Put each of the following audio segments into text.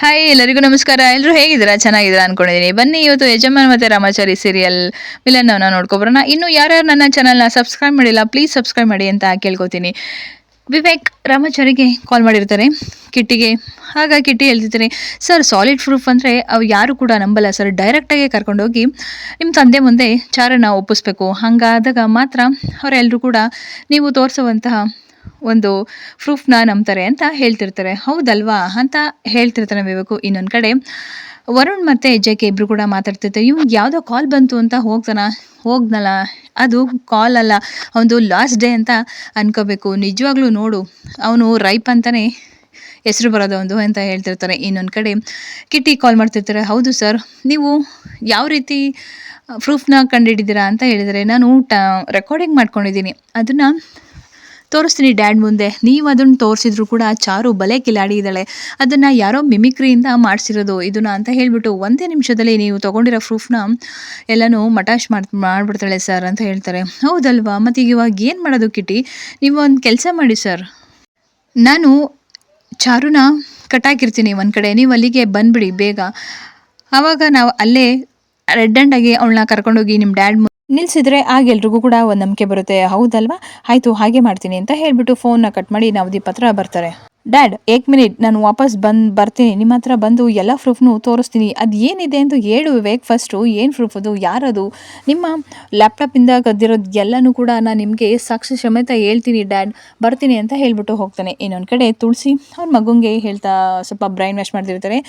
Hi ಎಲ್ಲರಿಗೂ ನಮಸ್ಕಾರ. ಎಲ್ಲರೂ ಹೇಗಿದ್ದೀರಾ? ಚೆನ್ನಾಗಿದ್ದೀರಾ ಅನ್ಕೊಂಡಿದ್ದೀನಿ ಬನ್ನಿ, ಇವತ್ತು ಯಜಮಾನ್ ಮತ್ತು ರಾಮಾಚಾರಿ ಸೀರಿಯಲ್ ವಿಲನ್ನವನ್ನ ನೋಡ್ಕೊಬರೋಣ. ಇನ್ನು ಯಾರ್ಯಾರು ನನ್ನ ಚಾನಲ್ನ ಸಬ್ಸ್ಕ್ರೈಬ್ ಮಾಡಿಲ್ಲ ಪ್ಲೀಸ್ ಸಬ್ಸ್ಕ್ರೈಬ್ ಮಾಡಿ ಅಂತ ಕೇಳ್ಕೊತೀನಿ. ವಿವೇಕ್ ರಾಮಾಚಾರಿಗೆ ಕಾಲ್ ಮಾಡಿರ್ತಾರೆ. ಕಿಟ್ಟಿಗೆ. ಆಗ ಕಿಟ್ಟಿ ಹೇಳ್ತಿದ್ದಾರೆ ಸರ್ ಸಾಲಿಡ್ ಪ್ರೂಫ್ ಅಂದರೆ ಅವು ಯಾರು ಕೂಡ ನಂಬಲ್ಲ. ಸರ್ ಡೈರೆಕ್ಟಾಗೆ ಕರ್ಕೊಂಡೋಗಿ ನಿಮ್ಮ ತಂದೆ ಮುಂದೆ ಚಾರನ್ನು ಒಪ್ಪಿಸ್ಬೇಕು. ಹಾಗಾದಾಗ ಮಾತ್ರ ಅವರೆಲ್ಲರೂ ಕೂಡ ನೀವು ತೋರಿಸುವಂತಹ ಒಂದು ಪ್ರೂಫ್ನ ನಂಬ್ತಾರೆ ಅಂತ ಹೇಳ್ತಿರ್ತಾರೆ. ಹೌದಲ್ವಾ? ಅಂತ ಹೇಳ್ತಿರ್ತಾನೆ ವಿವೇಕು ಇನ್ನೊಂದು ಕಡೆ. ವರುಣ್ ಮತ್ತು ಜೆಕೆ ಇಬ್ರು ಕೂಡ ಮಾತಾಡ್ತಿರ್ತಾರೆ ಇವ್ನಿಗೆ ಯಾವುದೋ ಕಾಲ್ ಬಂತು ಅಂತ ಹೋಗ್ತಾನ? ಹೋಗ್ನಲ್ಲ ಅದು ಕಾಲ್ ಅಲ್ಲ. ಅವನದು ಲಾಸ್ಟ್ ಡೇ ಅಂತ ಅನ್ಕೋಬೇಕು. ನಿಜವಾಗ್ಲೂ ನೋಡು. ಅವನು ರೈಪ್ ಅಂತಾನೆ ಹೆಸರು ಬರೋದು ಒಂದು ಅಂತ ಹೇಳ್ತಿರ್ತಾರೆ. ಇನ್ನೊಂದು ಕಡೆ ಕಿಟ್ಟಿ ಕಾಲ್ ಮಾಡ್ತಿರ್ತಾರೆ. ಹೌದು ಸರ್ ನೀವು ಯಾವ ರೀತಿ ಪ್ರೂಫ್ನ ಕಂಡುಹಿಡಿದಿರಾ ಅಂತ ಹೇಳಿದರೆ ನಾನು ಟ ರೆಕಾರ್ಡಿಂಗ್ ಮಾಡ್ಕೊಂಡಿದ್ದೀನಿ. ಅದನ್ನು ತೋರಿಸ್ತೀನಿ ಡ್ಯಾಡ್ ಮುಂದೆ. ನೀವು ಅದನ್ನು ತೋರಿಸಿದ್ರು ಕೂಡ ಚಾರು ಬಲೆ ಕಿಲಾಡಿ ಇದ್ದಾಳೆ. ಅದನ್ನು ಯಾರೋ ಮಿಮಿಕ್ರಿಯಿಂದ ಮಾಡಿಸಿರೋದು ಇದನ್ನು ಅಂತ ಹೇಳಿಬಿಟ್ಟು ಒಂದೇ ನಿಮಿಷದಲ್ಲಿ ನೀವು ತೊಗೊಂಡಿರೋ ಪ್ರೂಫ್ನ ಎಲ್ಲನೂ ಮಟಾಶ್ ಮಾಡಿ, ಮಾಡಿಬಿಡ್ತಾಳೆ ಸರ್ ಅಂತ ಹೇಳ್ತಾರೆ. ಹೌದಲ್ವಾ? ಮತ್ತು ಈಗ ಇವಾಗ ಏನು ಮಾಡೋದು ಕಿಟಿ? ನೀವು ಒಂದು ಕೆಲಸ ಮಾಡಿ ಸರ್. ನಾನು ಚಾರುನ ಕಟ್ಟಾಕಿರ್ತೀನಿ ಒಂದು ಕಡೆ. ನೀವು ಅಲ್ಲಿಗೆ ಬಂದ್ಬಿಡಿ ಬೇಗ. ಆವಾಗ ನಾವು ಅಲ್ಲೇ ರೆಡ್ ಆಗಿ ಅವಳನ್ನ ಕರ್ಕೊಂಡೋಗಿ ನಿಮ್ಮ ಡ್ಯಾಡ್ ನಿಲ್ಸಿದ್ರೆ ಆಗ ಎಲ್ರಿಗೂ ಕೂಡ ಒಂದು ನಂಬಿಕೆ ಬರುತ್ತೆ. ಹೌದಲ್ವಾ? ಆಯಿತು, ಹಾಗೆ ಮಾಡ್ತೀನಿ ಅಂತ ಹೇಳಿಬಿಟ್ಟು ಫೋನ್ನ ಕಟ್ ಮಾಡಿ ನವದೀಪ್ ಹತ್ರ ಬರ್ತಾರೆ. ಡ್ಯಾಡ್ ಏಕ್ ಮಿನಿಟ್. ನಾನು ವಾಪಸ್ ಬಂದು ಬರ್ತೀನಿ. ನಿಮ್ಮ ಹತ್ರ ಬಂದು ಎಲ್ಲ ಪ್ರೂಫ್ನು ತೋರಿಸ್ತೀನಿ. ಅದು ಏನಿದೆ ಅಂತ ಹೇಳು ವಿವೇಕ್ ಫಸ್ಟು ಏನು ಪ್ರೂಫ್ ಅದು? ಯಾರದು? ನಿಮ್ಮ ಲ್ಯಾಪ್ಟಾಪಿಂದ ಕದ್ದಿರೋದು ಎಲ್ಲನೂ ಕೂಡ ನಾನು ನಿಮಗೆ ಸಾಕ್ಷಿ ಸಮೇತ ಹೇಳ್ತೀನಿ ಡ್ಯಾಡ್ ಬರ್ತೀನಿ ಅಂತ ಹೇಳ್ಬಿಟ್ಟು ಹೋಗ್ತಾನೆ. ಇನ್ನೊಂದು ಕಡೆ ತುಳಸಿ ಅವ್ರ ಮಗುಂಗೆ ಹೇಳ್ತಾ ಸ್ವಲ್ಪ ಬ್ರೈನ್ ವಾಶ್ ಮಾಡ್ತಿರ್ತಾರೆ.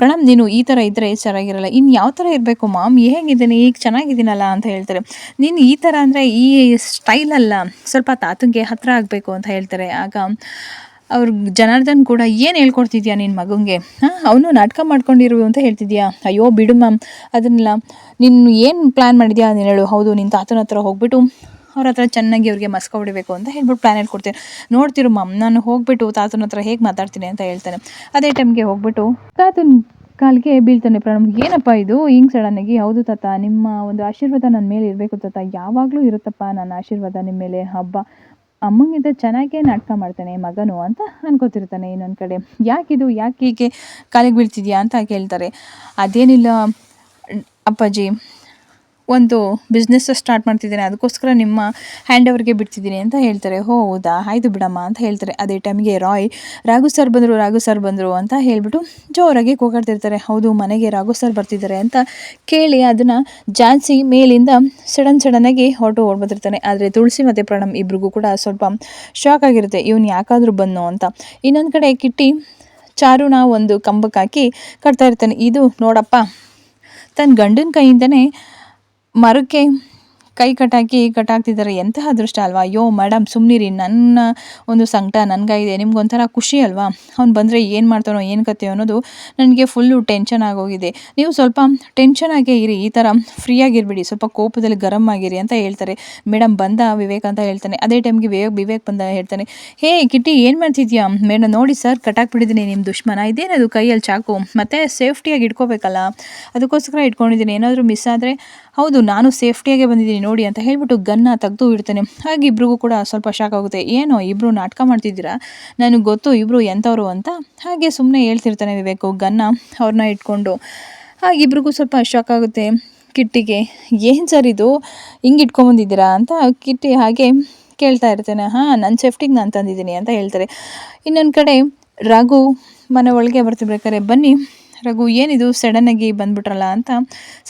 ಪ್ರಣಮ್ ನೀನು ಈ ಥರ ಇದ್ದರೆ ಚೆನ್ನಾಗಿರಲ್ಲ. ಇನ್ನು ಯಾವ ಥರ ಇರಬೇಕು ಮಾಮ್? ಹೇಗಿದ್ದೀನಿ? ಈಗ ಚೆನ್ನಾಗಿದ್ದೀನಲ್ಲ ಅಂತ ಹೇಳ್ತಾರೆ. ನೀನು ಈ ಥರ ಅಂದರೆ ಈ ಸ್ಟೈಲಲ್ಲ ಸ್ವಲ್ಪ ತಾತಂಗೆ ಹತ್ತಿರ ಆಗಬೇಕು ಅಂತ ಹೇಳ್ತಾರೆ. ಆಗ ಅವ್ರ ಜನಾರ್ದನ್ ಕೂಡ ಏನು ಹೇಳ್ಕೊಡ್ತಿದ್ಯಾ ನಿನ್ನ ಮಗುಂಗೆ? ಹಾಂ, ಅವನು ನಾಟಕ ಮಾಡ್ಕೊಂಡಿರು ಅಂತ ಹೇಳ್ತಿದ್ಯಾ? ಅಯ್ಯೋ, ಬಿಡು ಮ್ಯಾಮ್. ಅದನ್ನೆಲ್ಲ ನೀನು ಏನು ಪ್ಲ್ಯಾನ್ ಮಾಡಿದ್ಯಾ ನೀನು ಹೇಳು. ಹೌದು ನಿನ್ನ ತಾತನ ಹತ್ರ ಹೋಗ್ಬಿಟ್ಟು ಅವ್ರ ಹತ್ರ ಚೆನ್ನಾಗಿ ಅವ್ರಿಗೆ ಮಸ್ಕ ಹೊಡಿಬೇಕು ಅಂತ ಹೇಳ್ಬಿಟ್ಟು ಪ್ಲ್ಯಾನ್ ಹೇಳ್ಕೊಡ್ತೀನಿ. ನೋಡ್ತಿರು ಮ್ಯಾಮ್, ನಾನು ಹೋಗ್ಬಿಟ್ಟು ತಾತನ ಹತ್ರ ಹೇಗೆ ಮಾತಾಡ್ತೀನಿ ಅಂತ ಹೇಳ್ತಾನೆ. ಅದೇ ಟೈಮ್ಗೆ ಹೋಗ್ಬಿಟ್ಟು ತಾತನ ಕಾಲಿಗೆ ಬೀಳ್ತಾನೆ ಪ್ರಣಮ್ ಏನಪ್ಪ ಇದು? ಹಿಂಗೆ ಸಡನ್ನಾಗಿ ಹೌದು ತಾತ, ನಿಮ್ಮ ಒಂದು ಆಶೀರ್ವಾದ ನನ್ನ ಮೇಲೆ ಇರಬೇಕು ತಾತ. ಯಾವಾಗಲೂ ಇರುತ್ತಪ್ಪ ನನ್ನ ಆಶೀರ್ವಾದ ನಿಮ್ಮ ಮೇಲೆ, ಹಬ್ಬ. ಅಮ್ಮಂಗಿಂತ ಚೆನ್ನಾಗೇ ನಾಟಕ ಮಾಡ್ತಾನೆ ಮಗನು ಅಂತ ಅನ್ಕೋತಿರ್ತಾನೆ ಇನ್ನೊಂದು ಕಡೆ. ಯಾಕಿದು, ಯಾಕೆ ಹೀಗೆ ಕಾಲಿಗೆ ಬೀಳ್ತಿದ್ಯಾ ಅಂತ ಕೇಳ್ತಾರೆ. ಅದೇನಿಲ್ಲ, ಅಪ್ಪಾಜಿ ಒಂದು ಬಿಸ್ನೆಸ್ ಸ್ಟಾರ್ಟ್ ಮಾಡ್ತಿದ್ದೀನಿ. ಅದಕ್ಕೋಸ್ಕರ ನಿಮ್ಮ ಹ್ಯಾಂಡ್ ಓವರ್ಗೆ ಬಿಡ್ತಿದ್ದೀನಿ ಅಂತ ಹೇಳ್ತಾರೆ. ಹೋ, ಹೌದಾ? ಆಯಿತು ಬಿಡಮ್ಮ ಅಂತ ಹೇಳ್ತಾರೆ. ಅದೇ ಟೈಮ್ಗೆ ರಾಯ್, ರಾಘು ಸರ್ ಬಂದರು, ರಾಘು ಸರ್ ಬಂದರು ಅಂತ ಹೇಳ್ಬಿಟ್ಟು ಜೋರಾಗಿ ಕೂಗಾಡ್ತಿರ್ತಾರೆ. ಹೌದು, ಮನೆಗೆ ರಾಘು ಸರ್ ಬರ್ತಿದ್ದಾರೆ ಅಂತ ಕೇಳಿ ಅದನ್ನು ಜಾನ್ಸಿ ಮೇಲಿಂದ ಸಡನ್ ಸಡನ್ನಾಗಿ ಹೊರಟು ಓಡ್ಬರ್ತಿರ್ತಾನೆ ಆದರೆ ತುಳಸಿ ಮತ್ತು ಪ್ರಣಮ್ ಇಬ್ರಿಗೂ ಕೂಡ ಸ್ವಲ್ಪ ಶಾಕ್ ಆಗಿರುತ್ತೆ. ಇವನು ಯಾಕಾದರೂ ಬಂದು ಅಂತ. ಇನ್ನೊಂದು ಕಡೆ ಕಿಟ್ಟಿ ಚಾರುನ ಒಂದು ಕಂಬಕ್ಕೆ ಹಾಕಿ ಕಟ್ತಾ ಇರ್ತಾನೆ. ಇದು ನೋಡಪ್ಪ ತನ್ನ ಗಂಡನ ಕೈಯಿಂದನೇ ಮರಕ್ಕೆ ಕೈ ಕಟ್ಟಾಕಿ ಕಟ್ಟಾಕ್ತಿದ್ದಾರೆ ಎಂತಹ ಅದೃಷ್ಟ ಅಲ್ವಾ? ಅಯ್ಯೋ ಮೇಡಮ್ ಸುಮ್ಮನಿರಿ ನನ್ನ ಒಂದು ಸಂಕಟ ನನಗಾಗಿದೆ ನಿಮ್ಗೊಂಥರ ಖುಷಿ ಅಲ್ವಾ? ಅವ್ನು ಬಂದರೆ ಏನು ಮಾಡ್ತಾನೋ, ಏನು ಕತೆ ಅನ್ನೋದು ನನಗೆ ಫುಲ್ಲು ಟೆನ್ಷನ್ ಆಗೋಗಿದೆ. ನೀವು ಸ್ವಲ್ಪ ಟೆನ್ಷನ್ ಆಗೇ ಇರಿ. ಈ ಥರ ಫ್ರೀಯಾಗಿರ್ಬಿಡಿ. ಸ್ವಲ್ಪ ಕೋಪದಲ್ಲಿ ಗರಂ ಆಗಿರಿ ಅಂತ ಹೇಳ್ತಾರೆ. ಮೇಡಮ್ ಬಂದ, ವಿವೇಕ್ ಅಂತ ಹೇಳ್ತಾನೆ. ಅದೇ ಟೈಮ್ಗೆ ವಿವೇಕ್ ವಿವೇಕ್ ಬಂದ ಹೇಳ್ತಾನೆ, ಹೇ, ಕಿಟ್ಟಿ, ಏನು ಮಾಡ್ತಿದ್ಯಾ? ಮೇಡಮ್ ನೋಡಿ ಸರ್ ಕಟ್ಟಾಕ್ಬಿಟ್ಟಿದ್ದೀನಿ ನಿಮ್ಮ ದುಶ್ಮನ. ಇದೇನದು ಕೈಯಲ್ಲಿ ಚಾಕು? ಮತ್ತು ಸೇಫ್ಟಿಯಾಗಿ ಇಟ್ಕೋಬೇಕಲ್ಲ? ಅದಕ್ಕೋಸ್ಕರ ಇಟ್ಕೊಂಡಿದ್ದೀನಿ. ಏನಾದರೂ ಮಿಸ್ ಆದರೆ ಹೌದು, ನಾನು ಸೇಫ್ಟಿಯಾಗೆ ಬಂದಿದ್ದೀನಿ, ನೋಡಿ ಅಂತ ಹೇಳ್ಬಿಟ್ಟು ಗನ್ನ ತೆಗೆದು ಇಡ್ತಾನೆ. ಹಾಗೆ ಇಬ್ರಿಗೂ ಕೂಡ ಸ್ವಲ್ಪ ಶಾಕ್ ಆಗುತ್ತೆ. ಏನೋ ಇಬ್ಬರು ನಾಟಕ ಮಾಡ್ತಿದ್ದೀರಾ? ನನಗೆ ಗೊತ್ತು ಇಬ್ಬರು ಎಂಥವ್ರು ಅಂತ. ಹಾಗೆ ಸುಮ್ಮನೆ ಹೇಳ್ತಿರ್ತಾನೆ ವಿವೇಕು, ಗನ್ನ ಅವ್ರನ್ನ ಇಟ್ಕೊಂಡು. ಹಾಗೆ ಇಬ್ರಿಗೂ ಸ್ವಲ್ಪ ಶಾಕ್ ಆಗುತ್ತೆ. ಕಿಟ್ಟಿಗೆ, ಏನು ಸರ್ ಇದು? ಹಿಂಗೆ ಇಟ್ಕೊಂಬಂದಿದ್ದೀರಾ ಅಂತ ಕಿಟ್ಟಿ ಹಾಗೆ ಕೇಳ್ತಾ ಇರ್ತೇನೆ. ಹಾಂ ನನ್ನ ಸೇಫ್ಟಿಗೆ ನಾನು ತಂದಿದ್ದೀನಿ ಅಂತ ಹೇಳ್ತಾರೆ. ಇನ್ನೊಂದು ಕಡೆ ರಘು ಮನೆ ಒಳಗೆ ಬರ್ತಿರ್ಬೇಕಾರೆ ಬನ್ನಿ ರಘು ಏನಿದು ಸಡನ್ನಾಗಿ ಬಂದ್ಬಿಟ್ರಲ್ಲ ಅಂತ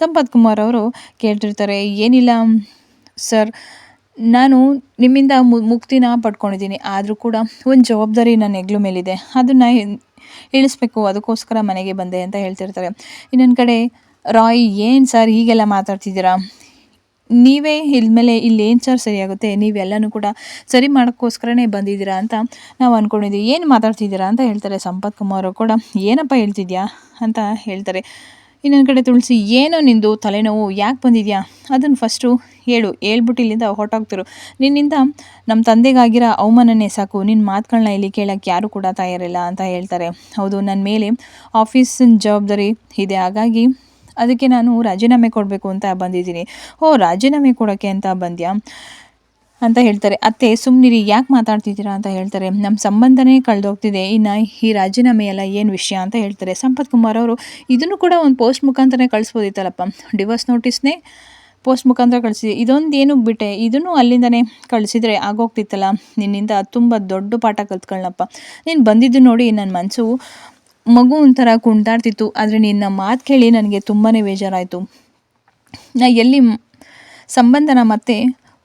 ಸಂಪತ್ ಕುಮಾರ್ ಅವರು ಕೇಳ್ತಿರ್ತಾರೆ. ಏನಿಲ್ಲ ಸರ್, ನಾನು ನಿಮ್ಮಿಂದ ಮುಕ್ತಿನ ಪಡ್ಕೊಂಡಿದ್ದೀನಿ. ಆದರೂ ಕೂಡ ಒಂದು ಜವಾಬ್ದಾರಿ ನನ್ನ ಹೆಗ್ಲು ಮೇಲಿದೆ. ಅದನ್ನು ಇಳಿಸ್ಬೇಕು ಅದಕ್ಕೋಸ್ಕರ ಮನೆಗೆ ಬಂದೆ ಅಂತ ಹೇಳ್ತಿರ್ತಾರೆ. ಇನ್ನೊಂದು ಕಡೆ, ರಾಯ್, ಏನು ಸರ್ ಹೀಗೆಲ್ಲ ಮಾತಾಡ್ತಿದ್ದೀರಾ? ನೀವೇ ಇಲ್ಮೇಲೆ ಏನು ಸರ್ ಸರಿಯಾಗುತ್ತೆ ನೀವೆಲ್ಲನೂ ಕೂಡ ಸರಿ ಮಾಡೋಕ್ಕೋಸ್ಕರನೇ ಬಂದಿದ್ದೀರಾ ಅಂತ ನಾವು ಅಂದ್ಕೊಂಡಿದ್ದೀವಿ ಏನು ಮಾತಾಡ್ತಿದ್ದೀರಾ ಅಂತ ಹೇಳ್ತಾರೆ ಸಂಪತ್ ಕುಮಾರ್ ಕೂಡ. ಏನಪ್ಪ ಹೇಳ್ತಿದ್ಯಾ ಅಂತ ಹೇಳ್ತಾರೆ. ಇನ್ನೊಂದು ಕಡೆ ತುಳಸಿ, ಏನೋ ನಿಂದು ತಲೆನೋವು, ಯಾಕೆ ಬಂದಿದ್ಯಾ? ಅದನ್ನು ಫಸ್ಟು ಹೇಳು. ಹೇಳ್ಬಿಟ್ಟು ಇಲ್ಲಿಂದ ಹೊರಟೋಗ್ತಿರು. ನಿನ್ನಿಂದ ನಮ್ಮ ತಂದೆಗಾಗಿರೋ ಅವಮಾನನೇ ಸಾಕು. ನಿನ್ನ ಮಾತುಗಳನ್ನ ಇಲ್ಲಿ ಕೇಳೋಕ್ಕೆ ಯಾರು ಕೂಡ ತಯಾರಿಲ್ಲ ಅಂತ ಹೇಳ್ತಾರೆ. ಹೌದು ನನ್ನ ಮೇಲೆ ಆಫೀಸಿನ ಜವಾಬ್ದಾರಿ ಇದೆ. ಹಾಗಾಗಿ ಅದಕ್ಕೆ ನಾನು ರಾಜೀನಾಮೆ ಕೊಡಬೇಕು ಅಂತ ಬಂದಿದ್ದೀನಿ. ಓ, ರಾಜೀನಾಮೆ ಕೊಡೋಕ್ಕೆ ಅಂತ ಬಂದ್ಯಾ? ಅಂತ ಹೇಳ್ತಾರೆ. ಅತ್ತೆ ಸುಮ್ಮನಿರಿ ಯಾಕೆ ಮಾತಾಡ್ತಿದ್ದೀರಾ ಅಂತ ಹೇಳ್ತಾರೆ. ನಮ್ಮ ಸಂಬಂಧನೇ ಕಳೆದೋಗ್ತಿದೆ. ಇನ್ನು ಈ ರಾಜೀನಾಮೆ ಎಲ್ಲ ಏನು ವಿಷಯ ಅಂತ ಹೇಳ್ತಾರೆ. ಸಂಪತ್ ಕುಮಾರ್ ಅವರು, ಇದನ್ನು ಕೂಡ ಒಂದು ಪೋಸ್ಟ್ ಮುಖಾಂತರನೇ ಕಳಿಸ್ಬೋದಿತ್ತಲ್ಲಪ್ಪ? ಡಿವೋರ್ಸ್ ನೋಟಿಸ್ನೇ ಪೋಸ್ಟ್ ಮುಖಾಂತರ ಕಳಿಸಿದೆ ಇದೊಂದು ಏನು ಬಿಟ್ಟೆ? ಇದನ್ನು ಅಲ್ಲಿಂದನೇ ಕಳಿಸಿದರೆ ಆಗೋಗ್ತಿತ್ತಲ್ಲ? ನಿನ್ನಿಂದ ತುಂಬ ದೊಡ್ಡ ಪಾಠ ಕಲ್ತ್ಕೊಳ್ಳಪ್ಪ ನೀನು ಬಂದಿದ್ದು ನೋಡಿ ನನ್ನ ಮನಸ್ಸು ಮಗು ಒಂಥರ ಕುಣ್ದಾಡ್ತಿತ್ತು ಆದರೆ ನಿನ್ನ ಮಾತು ಕೇಳಿ ನನಗೆ ತುಂಬಾ ಬೇಜಾರಾಯಿತು. ನಾ ಎಲ್ಲಿ ಸಂಬಂಧನ ಮತ್ತೆ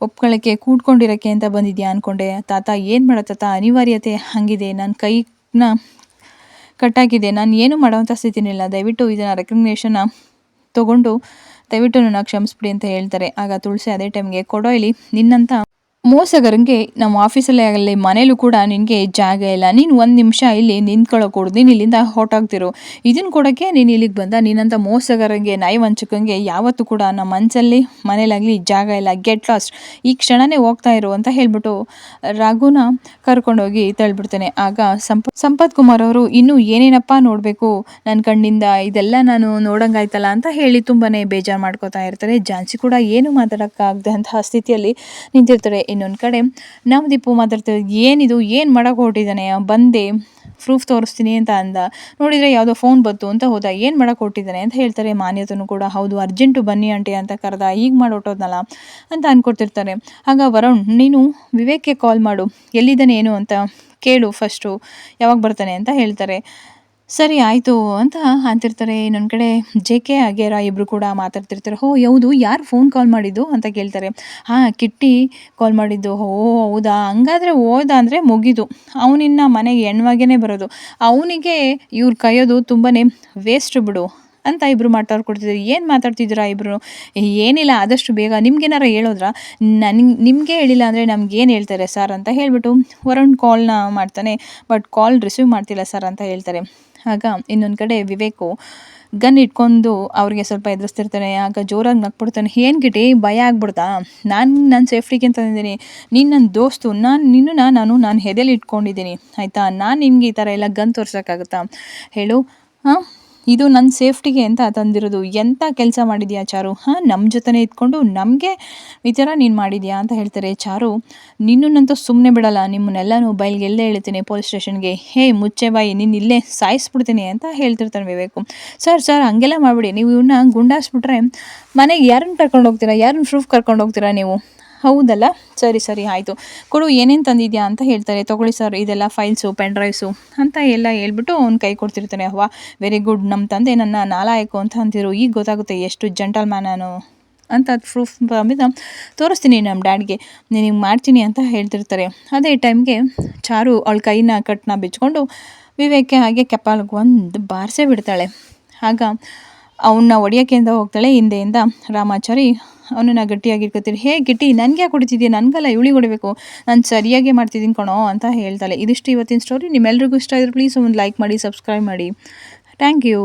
ಒಪ್ಕೊಳ್ಳೋಕ್ಕೆ ಕೂಡ್ಕೊಂಡಿರೋಕ್ಕೆ ಅಂತ ಬಂದಿದ್ಯಾ ಅಂದ್ಕೊಂಡೆ ತಾತ, ಏನು ಮಾಡೋ ತಾತ? ಅನಿವಾರ್ಯತೆ ಹಾಗಿದೆ. ನನ್ನ ಕೈನ ಕಟ್ಟಾಗಿದೆ ನಾನು ಏನು ಮಾಡೋವಂಥ ಸ್ಥಿತಿನಿಲ್ಲ ದಯವಿಟ್ಟು ಇದನ್ನು ರೆಕಗ್ನೇಷನ್ನ ತೊಗೊಂಡು, ದಯವಿಟ್ಟು ನನ್ನ ಕ್ಷಮಿಸ್ಬಿಡಿ ಅಂತ ಹೇಳ್ತಾರೆ. ಆಗ ತುಳಸಿ ಅದೇ ಟೈಮ್ಗೆ ಕೊಡೋ ಇಲ್ಲಿ ನಿನ್ನಂಥ ಮೋಸಗರಂಗೆ ನಮ್ಮ ಆಫೀಸಲ್ಲೇ ಆಗಲಿ ಮನೇಲೂ ಕೂಡ ನಿನಗೆ ಜಾಗ ಇಲ್ಲ. ನೀನು ಒಂದು ನಿಮಿಷ ಇಲ್ಲಿ ನಿಂತ್ಕೊಳ್ಳೋಕೂಡ್ದು. ನೀನು ಇಲ್ಲಿಂದ ಹೊಟ್ಟಾಗ್ತಿರೋ ಇದನ್ನು ಕೊಡೋಕ್ಕೆ ನೀನು ಇಲ್ಲಿಗೆ ಬಂದ. ನೀನಂತ ಮೋಸಗರಂಗೆ ನಾಯಿ ವಂಚಕಂಗೆ ಯಾವತ್ತೂ ಕೂಡ ನಮ್ಮ ಮನಸ್ಸಲ್ಲಿ ಮನೇಲಾಗಲಿ ಜಾಗ ಇಲ್ಲ. ಗೆಟ್ ಲಾಸ್ಟ್ ಈ ಕ್ಷಣನೇ ಹೋಗ್ತಾ ಇರು ಅಂತ ಹೇಳ್ಬಿಟ್ಟು ರಾಘುನ ಕರ್ಕೊಂಡೋಗಿ ತಳ್ಬಿಡ್ತೇನೆ. ಆಗ ಸಂಪ, ಸಂಪತ್ ಕುಮಾರ್ ಅವರು, ಇನ್ನೂ ಏನೇನಪ್ಪ ನೋಡಬೇಕು? ನನ್ನ ಕಣ್ಣಿಂದ ಇದೆಲ್ಲ ನಾನು ನೋಡೋಂಗಾಯ್ತಲ್ಲ? ಅಂತ ಹೇಳಿ ತುಂಬಾ ಬೇಜಾರು ಮಾಡ್ಕೋತಾ ಇರ್ತಾರೆ. ಝಾನ್ಸಿ ಕೂಡ ಏನು ಮಾತಾಡೋಕ್ಕಾಗದೆ ಅಂತಹ ಸ್ಥಿತಿಯಲ್ಲಿ ನಿಂತಿರ್ತಾರೆ. ಇನ್ನೊಂದು ಕಡೆ, ನಾವು ದೀಪು ಏನಿದು? ಏನು ಮಾಡೋಕೆ ಹೊರಟಿದ್ದಾನೆ? ಬಂದೆ, ಪ್ರೂಫ್ ತೋರಿಸ್ತೀನಿ ಅಂತ ಅಂದ. ನೋಡಿದರೆ ಯಾವುದೋ ಫೋನ್ ಬಂತು ಅಂತ ಹೋದ. ಏನು ಮಾಡೋಕೆ ಹೊರಟಿದ್ದಾನೆ ಅಂತ ಹೇಳ್ತಾರೆ ಮಾನ್ಯತನು ಕೂಡ. ಹೌದು, ಅರ್ಜೆಂಟು ಬನ್ನಿ ಆಂಟಿ ಅಂತ ಕರೆದ. ಈಗ ಮಾಡಿ ಹೊಟ್ಟೋದ್ನಲ್ಲ ಅಂತ ಅಂದ್ಕೊಡ್ತಿರ್ತಾರೆ ಆಗ ವರುಣ್, ನೀನು ವಿವೇಕ್ಗೆ ಕಾಲ್ ಮಾಡು. ಎಲ್ಲಿದ್ದಾನೆ ಏನು ಅಂತ ಕೇಳು ಫಸ್ಟು ಯಾವಾಗ ಬರ್ತಾನೆ? ಅಂತ ಹೇಳ್ತಾರೆ. ಸರಿ, ಆಯಿತು ಅಂತ ಅಂತಿರ್ತಾರೆ. ಇನ್ನೊಂದು ಕಡೆ ಜೆ ಕೆ ಆಗೇರ ಇಬ್ಬರು ಕೂಡ ಮಾತಾಡ್ತಿರ್ತಾರೆ. ಹೋ ಯಾವುದು ಯಾರು ಫೋನ್ ಕಾಲ್ ಮಾಡಿದ್ದು ಅಂತ ಕೇಳ್ತಾರೆ. ಹಾಂ, ಕಿಟ್ಟಿ ಕಾಲ್ ಮಾಡಿದ್ದು. ಓ ಹೌದಾ? ಹಂಗಾದ್ರೆ ಹೋದ ಅಂದರೆ ಮುಗಿದು. ಅವನಿನ್ನ ಮನೆಗೆ ಹೆಣ್ವಾಗೇ ಬರೋದು. ಅವನಿಗೆ ಇವ್ರು ಕೈಯೋದು ತುಂಬಾ ವೇಸ್ಟ್ ಬಿಡು. ಅಂತ ಇಬ್ಬರು ಮಾತಾಡ್ಕೊಡ್ತಿದ್ರು. ಏನು ಮಾತಾಡ್ತಿದ್ದೀರಾ ಇಬ್ಬರು ಏನಿಲ್ಲ, ಆದಷ್ಟು ಬೇಗ ನಿಮ್ಗೇನಾರು ಹೇಳೋದ್ರಾ? ನನಗೆ, ನಿಮಗೆ ಹೇಳಿಲ್ಲ ಅಂದರೆ ನಮ್ಗೇನು ಹೇಳ್ತಾರೆ ಸರ್ ಅಂತ ಹೇಳಿಬಿಟ್ಟು ವರುಣ್ ಕಾಲ್ನ ಮಾಡ್ತಾನೆ ಬಟ್ ಕಾಲ್ ರಿಸೀವ್ ಮಾಡ್ತಿಲ್ಲ ಸರ್ ಅಂತ ಹೇಳ್ತಾರೆ. ಆಗ ಇನ್ನೊಂದು ಕಡೆ ವಿವೇಕು ಗನ್ ಇಟ್ಕೊಂಡು ಅವ್ರಿಗೆ ಸ್ವಲ್ಪ ಎದುರಿಸ್ತಿರ್ತಾನೆ. ಆಗ ಜೋರಾಗಿ ನಕ್ಬಿಡ್ತಾನೆ. ಏನು ಗಿಟಿ, ಭಯ ಆಗ್ಬಿಡ್ತಾ? ನಾನು ನನ್ನ ಸೇಫ್ಟಿಗೆ ಅಂತ ತಂದಿದ್ದೀನಿ ನೀನು ನನ್ನ ದೋಸ್ತು. ನಾನು, ನಿನ್ನನ್ನು ನಾನು ನಾನು ಹೆದೆಲಿ ಇಟ್ಕೊಂಡಿದ್ದೀನಿ. ಆಯಿತಾ? ನಾನು ನಿನಗೆ ಈ ಥರ ಎಲ್ಲ ಗನ್ ತೋರ್ಸೋಕ್ಕಾಗುತ್ತಾ? ಹೇಳು. ಹಾಂ? ಇದು ನನ್ನ ಸೇಫ್ಟಿಗೆ ಅಂತ ತಂದಿರೋದು? ಎಂಥ ಕೆಲಸ ಮಾಡಿದ್ಯಾ ಚಾರು? ಹಾಂ ನಮ್ಮ ಜೊತೆನೇ ಇದ್ಕೊಂಡು ನಮಗೆ ಈ ಥರ ನೀನು ಮಾಡಿದ್ಯಾ ಅಂತ ಹೇಳ್ತಾರೆ. ಚಾರು, ನಿನ್ನನ್ನಂತೂ ಸುಮ್ಮನೆ ಬಿಡಲ್ಲ. ನಿಮ್ಮನ್ನೆಲ್ಲನೂ ಬೈಲ್ಗೆ ಎಲ್ಲೇ ಹೇಳ್ತೀನಿ ಪೊಲೀಸ್ ಸ್ಟೇಷನ್ಗೆ. ಹೇ, ಮುಚ್ಚೆ ಬಾಯಿ ನಿನ್ನ ಇಲ್ಲೇ ಸಾಯಿಸ್ಬಿಡ್ತೀನಿ ಅಂತ ಹೇಳ್ತಿರ್ತಾನೆ ವಿವೇಕು. ಸರ್ ಸರ್, ಹಂಗೆಲ್ಲ ಮಾಡಿಬಿಡಿ. ನೀವು ಇವನ್ನ ಗುಂಡಾಸ್ಬಿಟ್ರೆ ಮನೆಗೆ ಯಾರನ್ನು ಕರ್ಕೊಂಡು ಹೋಗ್ತೀರಾ ಯಾರನ್ನು ಪ್ರೂಫ್ ಕರ್ಕೊಂಡು ಹೋಗ್ತೀರಾ ನೀವು? ಹೌದಲ್ಲ? ಸರಿ ಸರಿ, ಆಯಿತು. ಕೊಡು, ಏನೇನು ತಂದಿದ್ಯಾ ಅಂತ ಹೇಳ್ತಾರೆ. ತೊಗೊಳ್ಳಿ ಸರ್, ಇದೆಲ್ಲ ಫೈಲ್ಸು ಪೆನ್ ಡ್ರೈವ್ಸು ಅಂತ ಎಲ್ಲ ಹೇಳ್ಬಿಟ್ಟು ಅವ್ನು ಕೈ ಕೊಡ್ತಿರ್ತಾನೆ. ಅವ್ವ ವೆರಿ ಗುಡ್ ನಮ್ಮ ತಂದೆ ನನ್ನ ನಾಲಾಯಕು ಅಂತ ಅಂತಿರು ಈಗ ಗೊತ್ತಾಗುತ್ತೆ ಎಷ್ಟು ಜಂಟಲ್ ನಾನು ಅಂತ ಅದು ಪ್ರೂಫ್ ಬಂದ ತೋರಿಸ್ತೀನಿ ನಮ್ಮ ಡ್ಯಾಡ್ಗೆ. ನಿನಗೆ ಮಾಡ್ತೀನಿ ಅಂತ ಹೇಳ್ತಿರ್ತಾರೆ. ಅದೇ ಟೈಮ್ಗೆ ಚಾರು ಅವಳ ಕೈನ ಕಟ್ನ ಬಿಚ್ಕೊಂಡು ವಿವೇಕೆ ಹಾಗೆ ಕೆಪಾಲ್ಗೆ ಒಂದು ಬಾರಿಸೇ ಬಿಡ್ತಾಳೆ. ಆಗ ಅವನ್ನ ಹೊಡಿಯೋಕ್ಕೆ ಹೋಗ್ತಾಳೆ. ಹಿಂದೆಯಿಂದ ರಾಮಾಚಾರಿ ಅವನನ್ನ ಗಟ್ಟಿಯಾಗಿ ಗಟ್ಟಿಯಾಗಿರ್ಕೋತೀರಿ ಹೇ ಗಿಟ್ಟಿ, ನನಗೆ ಯಾಕೆ ಹೊಡಿತಿದ್ಯಾ? ನನಗಲ್ಲ ಇವಳಿಗೆ ಕೊಡಬೇಕು ನಾನು ಸರಿಯಾಗಿ ಮಾಡ್ತಿದ್ದೀನಿ ಕಣೋ ಅಂತ ಹೇಳ್ತಾಳೆ. ಇದಿಷ್ಟು ಇವತ್ತಿನ ಸ್ಟೋರಿ ನಿಮ್ಮೆಲ್ರಿಗೂ ಇಷ್ಟ ಆದರೆ ಪ್ಲೀಸ್ ಒಂದು ಲೈಕ್ ಮಾಡಿ ಸಬ್ಸ್ಕ್ರೈಬ್ ಮಾಡಿ. Thank you